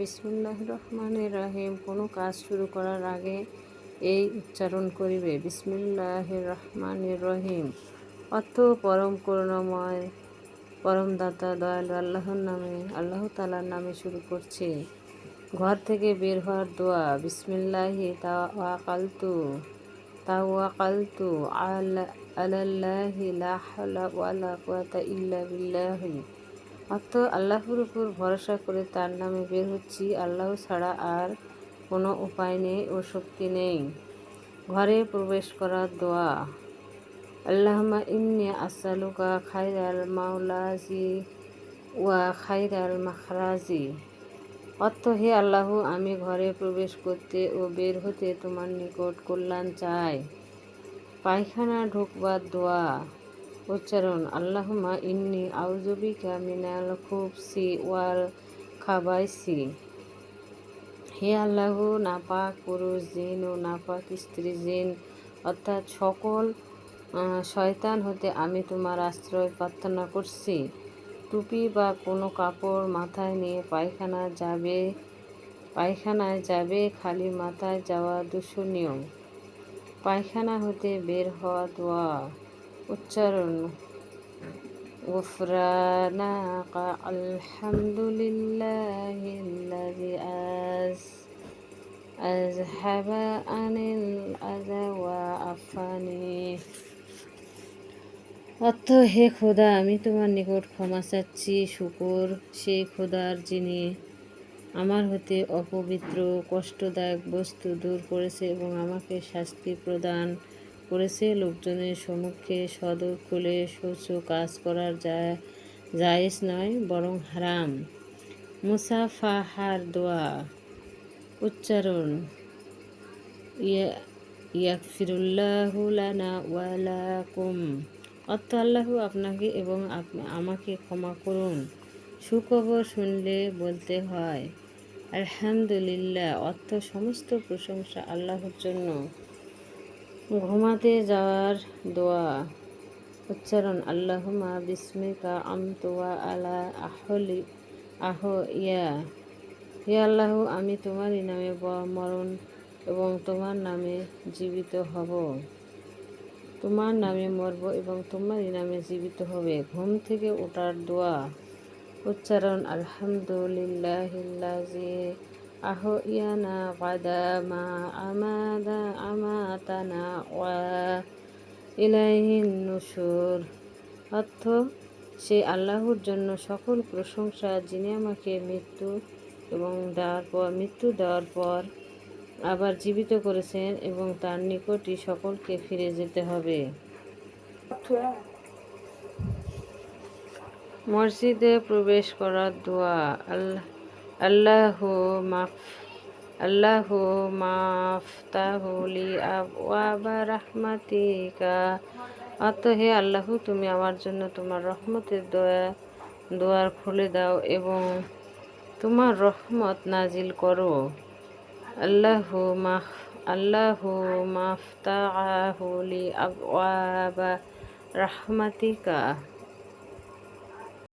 বিসমুল্লাহ রহমান রাহিম। কোনো কাজ শুরু করার আগে এই উচ্চারণ করিবে। বিসমিল্লাহ রহমান রহিম। অর্থ পরম করুণাময়, পরম দাতা, দয়ালু আল্লাহর নামে, আল্লাহ তালার নামে শুরু করছে। ঘর থেকে বের হওয়ার দোয়া। বিসমিল্লাহি তা ওয়াকালতু তা ওয়াকালতু আল্লাহি লা ওয়ালা কুওয়াতা ইল্লা বিল্লাহি। অর্থ আল্লাহর উপর ভরসা করে তার নামে বের হচ্ছি, আল্লাহ ছাড়া আর কোনো উপায় নেই ও শক্তি নেই। ঘরে প্রবেশ করার দোয়া। আল্লাহমা ইন্নি আসালুকা খাইরাল মাওলাজি ওয়া খাইরাল মাখরাজি। অর্থ, হে আল্লাহ, আমি ঘরে প্রবেশ করতে ও বের হতে তোমার নিকট কল্যাণ চাই। পায়খানা ঢুকবার দোয়া। উচ্চারণ আল্লাহমা ইন্নি আউজবিকা মিনাল খুবসি ওয়াল খাবাইসি। হে আল্লাহ, নাপাক পুরুষ, জিন ও নাপাক স্ত্রী, জিন, অর্থাৎ সকল শয়তান হতে আমি তোমার আশ্রয় প্রার্থনা করছি। টুপি বা কোনো কাপড় মাথায় নিয়ে পায়খানা যাবে, পায়খানায় যাবে, খালি মাথায় যাওয়া দূষণীয়। পায়খানা হতে বের হওয়া দোয়া। উচ্চারণ غفرانك الحمد لله الذي أز أذهب عن الأذى وعفاني অর্থ হে খোদা আমি তোমার নিকট ক্ষমা চাচ্ছি শুকর সেই খোদার যিনি আমার হতে অপবিত্র কষ্টদায়ক বস্তু দূর করেছে এবং আমাকে শাস্তি প্রদান করেছে, লোকজনের সম্মুখে সদর খুলে শৌচ কাজ করার জায়েজ নয়, বরং হারাম। মুসাফাহার দোয়া, উচ্চারণ অর্থ আল্লাহ আপনাকে এবং আমাকে ক্ষমা করুন। সুখবর শুনলে বলতে হয়, আলহামদুলিল্লাহ, অর্থ সমস্ত প্রশংসা আল্লাহর জন্য। ঘুমাতে যাওয়ার দোয়া। উচ্চারণ আল্লাহুমা বিস্মিকা আমতোয়া আলা আহলি আহ, ইয়া। হে আল্লাহ, আমি তোমারই নামে মরণ এবং তোমার নামে জীবিত হব। তোমার নামে মরব এবং তোমারই নামে জীবিত হবে। ঘুম থেকে ওঠার দোয়া। উচ্চারণ আলহামদুলিল্লাহ কাদামা আমাদা আমাতানা ওয়া ইলাইহিন নুশুর অর্থ সে আল্লাহর জন্য সকল প্রশংসা যিনি আমাকে মৃত্যু এবং দেওয়ার পর মৃত্যু দেওয়ার পর আবার জীবিত করেছেন এবং তার নিকটই সকলকে ফিরে যেতে হবে। মসজিদে প্রবেশ করার দোয়া আল্লাহ আল্লাহ মাফ আল্লাহ মাফতাহুলি আবা রাহমাতিকা। অত হে আল্লাহ, তুমি আমার জন্য তোমার রহমতের দয়া, দোয়ার খুলে দাও এবং তোমার রহমত নাজিল করো। আল্লাহ মাহ আল্লাহ মাফতাহুলি আবা রাহমাতিকা।